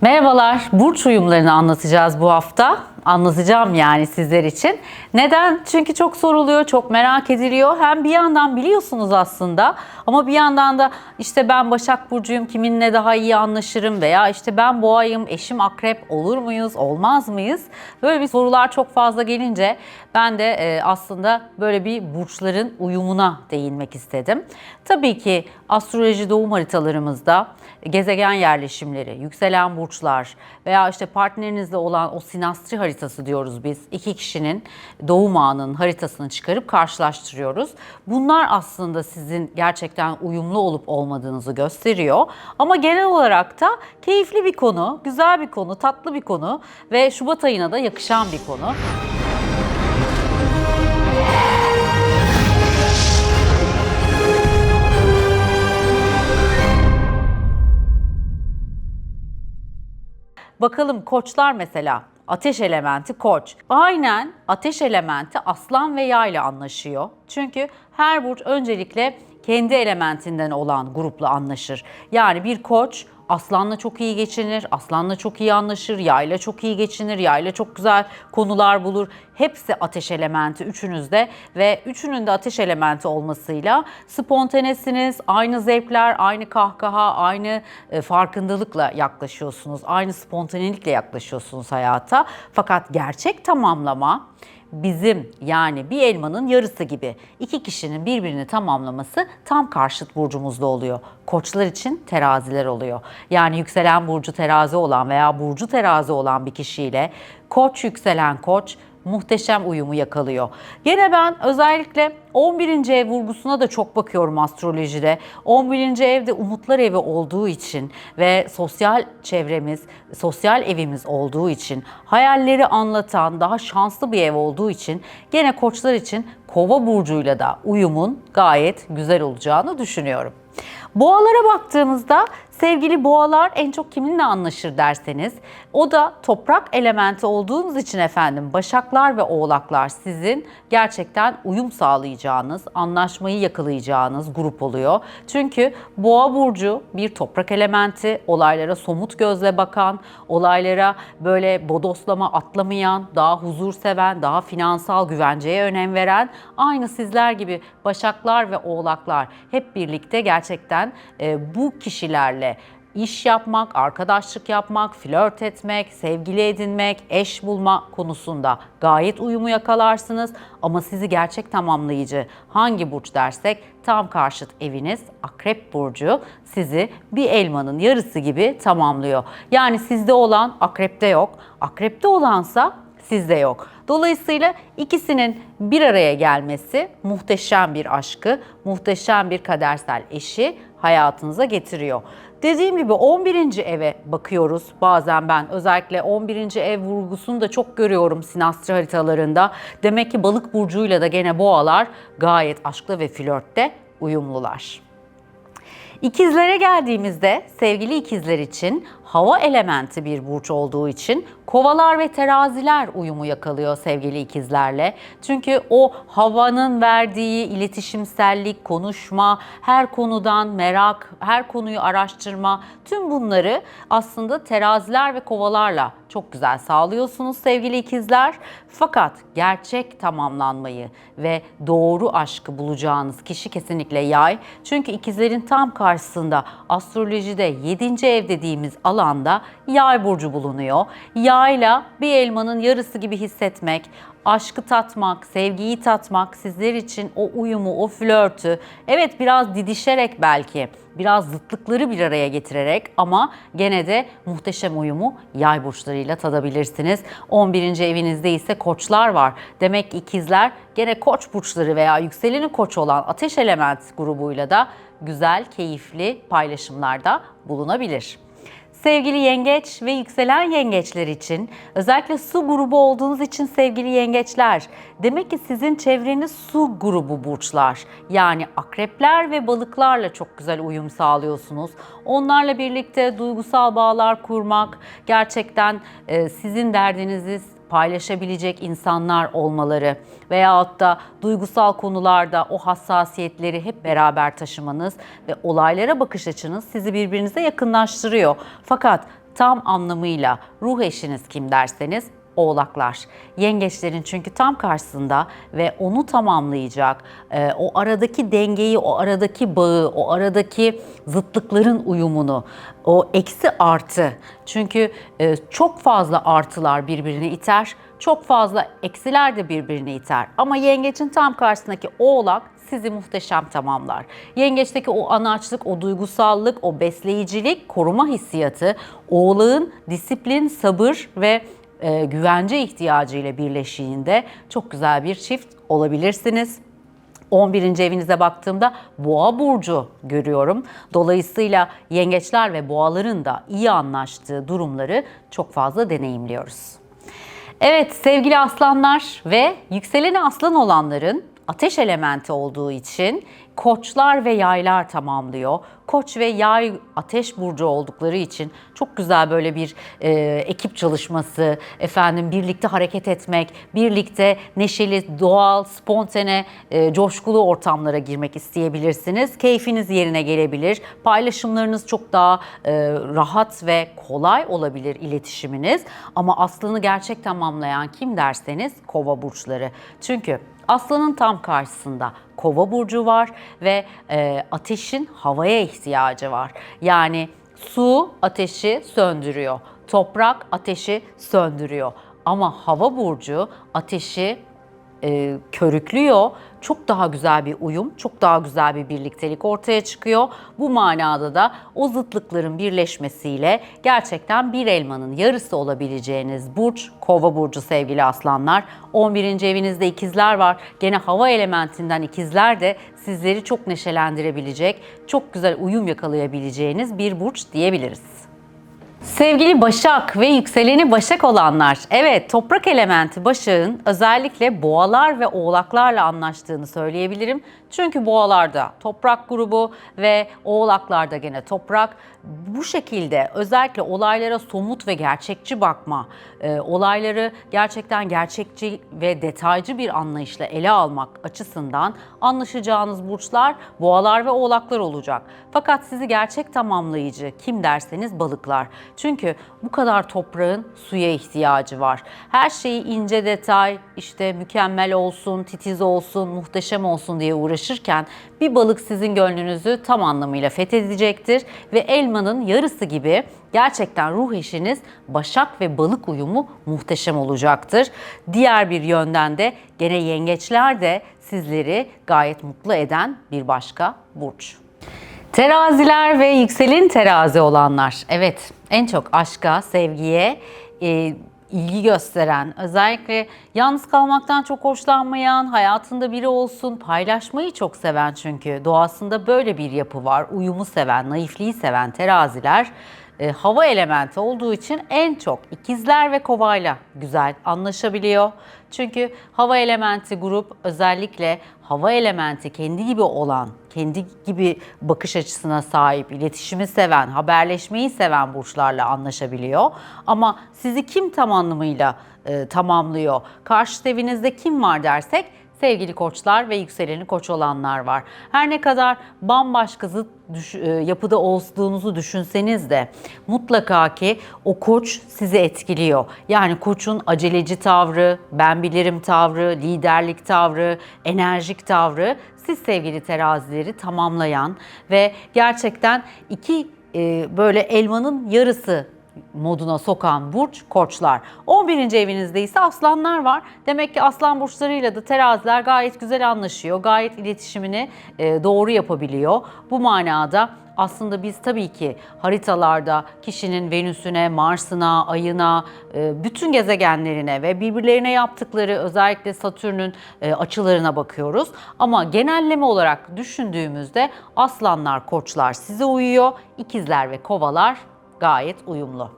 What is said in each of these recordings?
Merhabalar, burç uyumlarını anlatacağız bu hafta. Anlatacağım yani sizler için. Neden? Çünkü çok soruluyor, çok merak ediliyor. Hem bir yandan biliyorsunuz aslında ama bir yandan da işte ben Başak Burcu'yum, kiminle daha iyi anlaşırım veya işte ben Boğa'yım, eşim Akrep olur muyuz, olmaz mıyız? Böyle bir sorular çok fazla gelince ben de e, aslında böyle bir burçların uyumuna değinmek istedim. Tabii ki astroloji doğum haritalarımızda gezegen yerleşimleri, yükselen burçlar veya işte partnerinizle olan o sinastri haritası diyoruz biz. İki kişinin doğum anının haritasını çıkarıp karşılaştırıyoruz. Bunlar aslında sizin gerçekten uyumlu olup olmadığınızı gösteriyor. Ama genel olarak da keyifli bir konu, güzel bir konu, tatlı bir konu ve Şubat ayına da yakışan bir konu. Bakalım koçlar mesela ateş elementi koç. Aynen ateş elementi aslan ve yay ile anlaşıyor. Çünkü her burç öncelikle kendi elementinden olan grupla anlaşır. Yani bir koç aslanla çok iyi geçinir, aslanla çok iyi anlaşır, yayla çok iyi geçinir, yayla çok güzel konular bulur. Hepsi ateş elementi üçünüzde ve üçünün de ateş elementi olmasıyla spontanesiniz, aynı zevkler, aynı kahkaha, aynı e, farkındalıkla yaklaşıyorsunuz, aynı spontanelikle yaklaşıyorsunuz hayata. Fakat gerçek tamamlama bizim yani bir elmanın yarısı gibi iki kişinin birbirini tamamlaması tam karşıt burcumuzda oluyor. Koçlar için teraziler oluyor. Yani yükselen burcu terazi olan veya burcu terazi olan bir kişiyle koç yükselen koç muhteşem uyumu yakalıyor. Gene ben özellikle 11. ev vurgusuna da çok bakıyorum astrolojide. 11. evde umutlar evi olduğu için ve sosyal çevremiz, sosyal evimiz olduğu için, hayalleri anlatan daha şanslı bir ev olduğu için gene koçlar için kova burcuyla da uyumun gayet güzel olacağını düşünüyorum. Boğalara baktığımızda sevgili boğalar en çok kiminle anlaşır derseniz o da toprak elementi olduğunuz için efendim başaklar ve oğlaklar sizin gerçekten uyum sağlayacağınız, anlaşmayı yakalayacağınız grup oluyor. Çünkü boğa burcu bir toprak elementi, olaylara somut gözle bakan, olaylara böyle bodoslama atlamayan, daha huzur seven, daha finansal güvenceye önem veren, aynı sizler gibi başaklar ve oğlaklar hep birlikte gerçekten e, bu kişilerle iş yapmak, arkadaşlık yapmak, flört etmek, sevgili edinmek, eş bulma konusunda gayet uyumu yakalarsınız. Ama sizi gerçek tamamlayıcı hangi burç dersek tam karşıt eviniz Akrep Burcu sizi bir elmanın yarısı gibi tamamlıyor. Yani sizde olan Akrep'te yok, Akrep'te olansa sizde yok. Dolayısıyla ikisinin bir araya gelmesi muhteşem bir aşkı, muhteşem bir kadersel eşi hayatınıza getiriyor. Dediğim gibi 11. eve bakıyoruz bazen ben. Özellikle 11. ev vurgusunu da çok görüyorum sinastri haritalarında. Demek ki balık burcuyla da gene boğalar gayet aşkla ve flörtte uyumlular. İkizlere geldiğimizde sevgili ikizler için hava elementi bir burç olduğu için kovalar ve teraziler uyumu yakalıyor sevgili ikizlerle. Çünkü o havanın verdiği iletişimsellik, konuşma, her konudan merak, her konuyu araştırma tüm bunları aslında teraziler ve kovalarla çok güzel sağlıyorsunuz sevgili ikizler. Fakat gerçek tamamlanmayı ve doğru aşkı bulacağınız kişi kesinlikle yay. Çünkü ikizlerin tam karşısında astrolojide 7. ev dediğimiz alanda yay burcu bulunuyor. Yayla bir elmanın yarısı gibi hissetmek, aşkı tatmak, sevgiyi tatmak sizler için o uyumu, o flörtü evet biraz didişerek belki biraz zıtlıkları bir araya getirerek ama gene de muhteşem uyumu yay burçlarıyla tadabilirsiniz. 11. evinizde ise koçlar var. Demek ki ikizler gene koç burçları veya yükseleni koç olan ateş element grubuyla da güzel, keyifli paylaşımlarda bulunabilir. Sevgili yengeç ve yükselen yengeçler için özellikle su grubu olduğunuz için sevgili yengeçler demek ki sizin çevreniz su grubu burçlar. Yani akrepler ve balıklarla çok güzel uyum sağlıyorsunuz. Onlarla birlikte duygusal bağlar kurmak gerçekten e, sizin derdinizi paylaşabilecek insanlar olmaları veyahut da duygusal konularda o hassasiyetleri hep beraber taşımanız ve olaylara bakış açınız sizi birbirinize yakınlaştırıyor. Fakat tam anlamıyla ruh eşiniz kim derseniz Oğlaklar. Yengeçlerin çünkü tam karşısında ve onu tamamlayacak, e, o aradaki dengeyi, o aradaki bağı, o aradaki zıtlıkların uyumunu, o eksi artı. Çünkü e, çok fazla artılar birbirini iter, çok fazla eksiler de birbirini iter. Ama yengeçin tam karşısındaki oğlak sizi muhteşem tamamlar. Yengeçteki o anaçlık, o duygusallık, o besleyicilik, koruma hissiyatı, oğlağın disiplin, sabır ve e, güvence ihtiyacı ile birleşiğinde çok güzel bir çift olabilirsiniz. 11. evinize baktığımda boğa burcu görüyorum. Dolayısıyla yengeçler ve boğaların da iyi anlaştığı durumları çok fazla deneyimliyoruz. Evet sevgili aslanlar ve yükseleni aslan olanların ateş elementi olduğu için koçlar ve yaylar tamamlıyor. Koç ve yay ateş burcu oldukları için çok güzel böyle bir e, ekip çalışması, efendim birlikte hareket etmek, birlikte neşeli, doğal, spontane, e, coşkulu ortamlara girmek isteyebilirsiniz. Keyfiniz yerine gelebilir. Paylaşımlarınız çok daha e, rahat ve kolay olabilir iletişiminiz. Ama aslanı gerçek tamamlayan kim derseniz kova burçları. Çünkü Aslanın tam karşısında kova burcu var ve e, ateşin havaya ihtiyacı var. Yani su ateşi söndürüyor, toprak ateşi söndürüyor. Ama hava burcu ateşi e, körüklüyor. Çok daha güzel bir uyum, çok daha güzel bir birliktelik ortaya çıkıyor. Bu manada da o zıtlıkların birleşmesiyle gerçekten bir elmanın yarısı olabileceğiniz burç Kova burcu sevgili aslanlar. 11. evinizde ikizler var. Gene hava elementinden ikizler de sizleri çok neşelendirebilecek, çok güzel uyum yakalayabileceğiniz bir burç diyebiliriz. Sevgili Başak ve yükseleni Başak olanlar, evet toprak elementi Başak'ın özellikle boğalar ve oğlaklarla anlaştığını söyleyebilirim. Çünkü boğalarda toprak grubu ve oğlaklarda gene toprak. Bu şekilde özellikle olaylara somut ve gerçekçi bakma, e, olayları gerçekten gerçekçi ve detaycı bir anlayışla ele almak açısından anlaşacağınız burçlar boğalar ve oğlaklar olacak. Fakat sizi gerçek tamamlayıcı kim derseniz balıklar. Çünkü bu kadar toprağın suya ihtiyacı var. Her şeyi ince detay, işte mükemmel olsun, titiz olsun, muhteşem olsun diye uğraşırken bir balık sizin gönlünüzü tam anlamıyla fethedecektir ve elmanın yarısı gibi gerçekten ruh eşiniz başak ve balık uyumu muhteşem olacaktır. Diğer bir yönden de gene yengeçler de sizleri gayet mutlu eden bir başka burç. Teraziler ve yükselin terazi olanlar. Evet, en çok aşka, sevgiye, e, ilgi gösteren, özellikle yalnız kalmaktan çok hoşlanmayan, hayatında biri olsun, paylaşmayı çok seven çünkü doğasında böyle bir yapı var. Uyumu seven, naifliği seven teraziler e, hava elementi olduğu için en çok ikizler ve kovayla güzel anlaşabiliyor. Çünkü hava elementi grup özellikle hava elementi kendi gibi olan, kendi gibi bakış açısına sahip, iletişimi seven, haberleşmeyi seven burçlarla anlaşabiliyor. Ama sizi kim tam anlamıyla e, tamamlıyor? Karşı evinizde kim var dersek sevgili koçlar ve yükseleni koç olanlar var. Her ne kadar bambaşka zıt düş- e, yapıda olduğunuzu düşünseniz de mutlaka ki o koç sizi etkiliyor. Yani koçun aceleci tavrı, ben bilirim tavrı, liderlik tavrı, enerjik tavrı siz sevgili terazileri tamamlayan ve gerçekten iki e, böyle elmanın yarısı moduna sokan burç koçlar. 11. evinizde ise aslanlar var. Demek ki aslan burçlarıyla da teraziler gayet güzel anlaşıyor. Gayet iletişimini e, doğru yapabiliyor. Bu manada aslında biz tabii ki haritalarda kişinin Venüs'üne, Mars'ına, Ay'ına, e, bütün gezegenlerine ve birbirlerine yaptıkları özellikle Satürn'ün e, açılarına bakıyoruz. Ama genelleme olarak düşündüğümüzde aslanlar, koçlar size uyuyor, ikizler ve kovalar gayet uyumlu.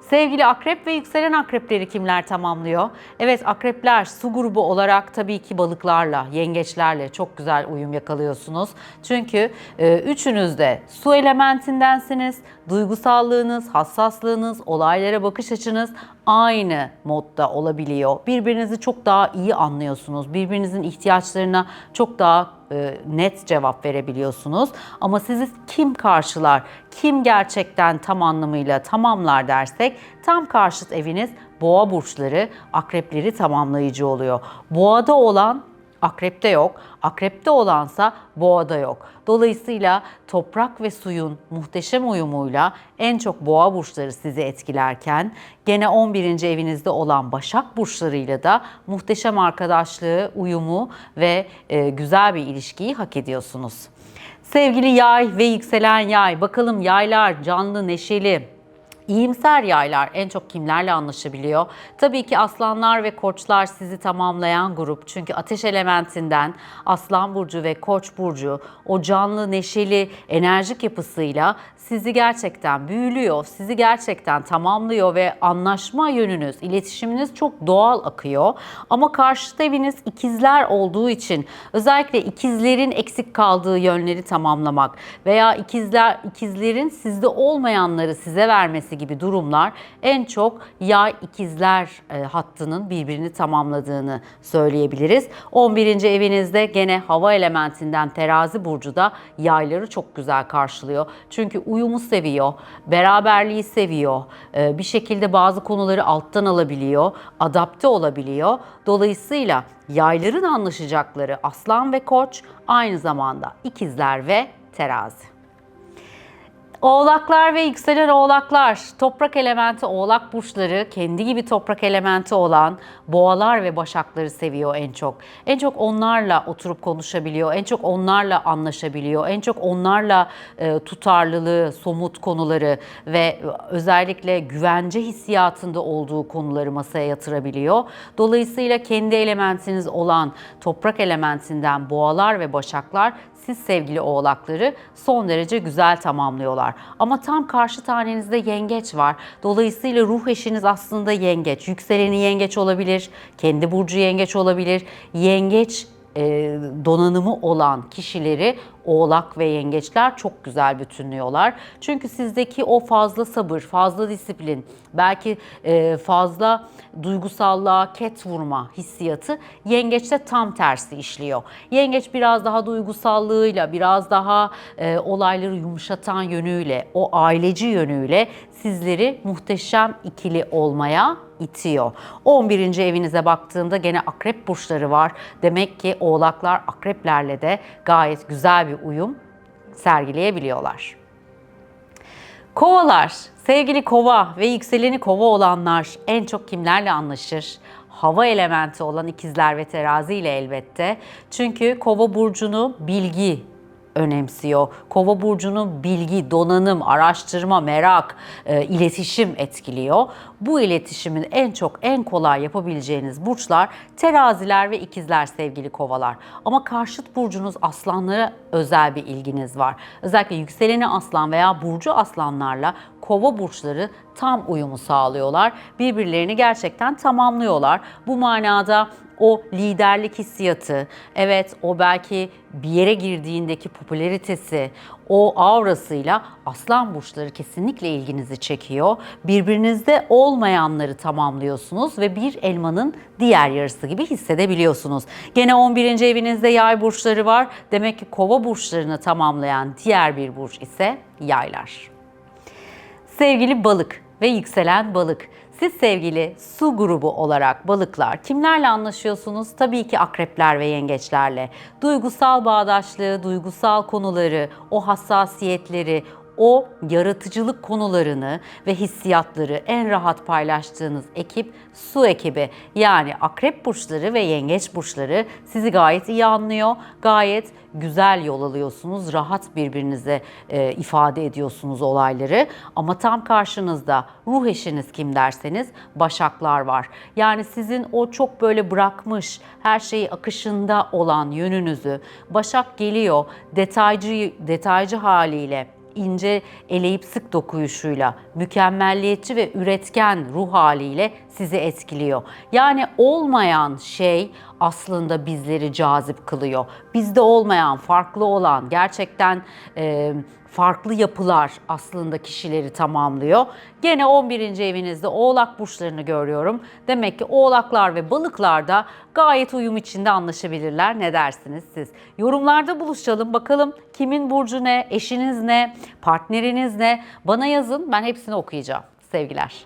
Sevgili akrep ve yükselen akrepleri kimler tamamlıyor? Evet akrepler su grubu olarak tabii ki balıklarla, yengeçlerle çok güzel uyum yakalıyorsunuz. Çünkü e, üçünüz de su elementindensiniz. Duygusallığınız, hassaslığınız, olaylara bakış açınız aynı modda olabiliyor. Birbirinizi çok daha iyi anlıyorsunuz. Birbirinizin ihtiyaçlarına çok daha e, net cevap verebiliyorsunuz. Ama sizi kim karşılar, kim gerçekten tam anlamıyla tamamlar dersek tam karşıt eviniz boğa burçları, akrepleri tamamlayıcı oluyor. Boğada olan Akrepte yok. Akrepte olansa boğada yok. Dolayısıyla toprak ve suyun muhteşem uyumuyla en çok boğa burçları sizi etkilerken gene 11. evinizde olan başak burçlarıyla da muhteşem arkadaşlığı, uyumu ve e, güzel bir ilişkiyi hak ediyorsunuz. Sevgili yay ve yükselen yay, bakalım yaylar canlı, neşeli, İyimser yaylar en çok kimlerle anlaşabiliyor? Tabii ki aslanlar ve koçlar sizi tamamlayan grup. Çünkü ateş elementinden aslan burcu ve koç burcu o canlı, neşeli, enerjik yapısıyla sizi gerçekten büyülüyor, sizi gerçekten tamamlıyor ve anlaşma yönünüz, iletişiminiz çok doğal akıyor. Ama karşıt eviniz ikizler olduğu için özellikle ikizlerin eksik kaldığı yönleri tamamlamak veya ikizler ikizlerin sizde olmayanları size vermesi gibi durumlar en çok yay ikizler e, hattının birbirini tamamladığını söyleyebiliriz. 11. evinizde gene hava elementinden terazi burcu da yayları çok güzel karşılıyor. Çünkü uyumu seviyor, beraberliği seviyor, e, bir şekilde bazı konuları alttan alabiliyor, adapte olabiliyor. Dolayısıyla yayların anlaşacakları aslan ve koç aynı zamanda ikizler ve terazi. Oğlaklar ve yükselen oğlaklar, toprak elementi oğlak burçları, kendi gibi toprak elementi olan boğalar ve başakları seviyor en çok. En çok onlarla oturup konuşabiliyor, en çok onlarla anlaşabiliyor, en çok onlarla e, tutarlılığı, somut konuları ve özellikle güvence hissiyatında olduğu konuları masaya yatırabiliyor. Dolayısıyla kendi elementiniz olan toprak elementinden boğalar ve başaklar siz sevgili oğlakları son derece güzel tamamlıyorlar. Ama tam karşı tanenizde yengeç var. Dolayısıyla ruh eşiniz aslında yengeç. Yükseleni yengeç olabilir, kendi burcu yengeç olabilir. Yengeç e, donanımı olan kişileri oğlak ve yengeçler çok güzel bütünlüyorlar. Çünkü sizdeki o fazla sabır, fazla disiplin, belki e, fazla duygusallığa ket vurma hissiyatı yengeçte tam tersi işliyor. Yengeç biraz daha duygusallığıyla, biraz daha e, olayları yumuşatan yönüyle, o aileci yönüyle sizleri muhteşem ikili olmaya itiyor. 11. evinize baktığımda gene akrep burçları var. Demek ki oğlaklar akreplerle de gayet güzel bir uyum sergileyebiliyorlar. Kovalar, sevgili kova ve yükseleni kova olanlar en çok kimlerle anlaşır? Hava elementi olan ikizler ve terazi ile elbette. Çünkü kova burcunu bilgi önemsiyor. Kova burcunu bilgi, donanım, araştırma, merak, e, iletişim etkiliyor. Bu iletişimin en çok en kolay yapabileceğiniz burçlar teraziler ve ikizler sevgili kovalar. Ama karşıt burcunuz aslanlara özel bir ilginiz var. Özellikle yükseleni aslan veya burcu aslanlarla kova burçları tam uyumu sağlıyorlar. Birbirlerini gerçekten tamamlıyorlar. Bu manada o liderlik hissiyatı, evet o belki bir yere girdiğindeki popülaritesi, o aurasıyla aslan burçları kesinlikle ilginizi çekiyor. Birbirinizde olmayanları tamamlıyorsunuz ve bir elmanın diğer yarısı gibi hissedebiliyorsunuz. Gene 11. evinizde yay burçları var. Demek ki kova burçlarını tamamlayan diğer bir burç ise yaylar. Sevgili balık ve yükselen balık. Siz sevgili su grubu olarak balıklar kimlerle anlaşıyorsunuz? Tabii ki akrepler ve yengeçlerle. Duygusal bağdaşlığı, duygusal konuları, o hassasiyetleri, o yaratıcılık konularını ve hissiyatları en rahat paylaştığınız ekip su ekibi. Yani akrep burçları ve yengeç burçları sizi gayet iyi anlıyor. Gayet güzel yol alıyorsunuz. Rahat birbirinize e, ifade ediyorsunuz olayları. Ama tam karşınızda ruh eşiniz kim derseniz başaklar var. Yani sizin o çok böyle bırakmış her şeyi akışında olan yönünüzü başak geliyor detaycı detaycı haliyle ince eleyip sık dokuyuşuyla, mükemmelliyetçi ve üretken ruh haliyle sizi etkiliyor. Yani olmayan şey aslında bizleri cazip kılıyor. Bizde olmayan, farklı olan, gerçekten e, farklı yapılar aslında kişileri tamamlıyor. Gene 11. evinizde oğlak burçlarını görüyorum. Demek ki oğlaklar ve balıklar da gayet uyum içinde anlaşabilirler. Ne dersiniz siz? Yorumlarda buluşalım. Bakalım kimin burcu ne, eşiniz ne, partneriniz ne? Bana yazın ben hepsini okuyacağım. Sevgiler.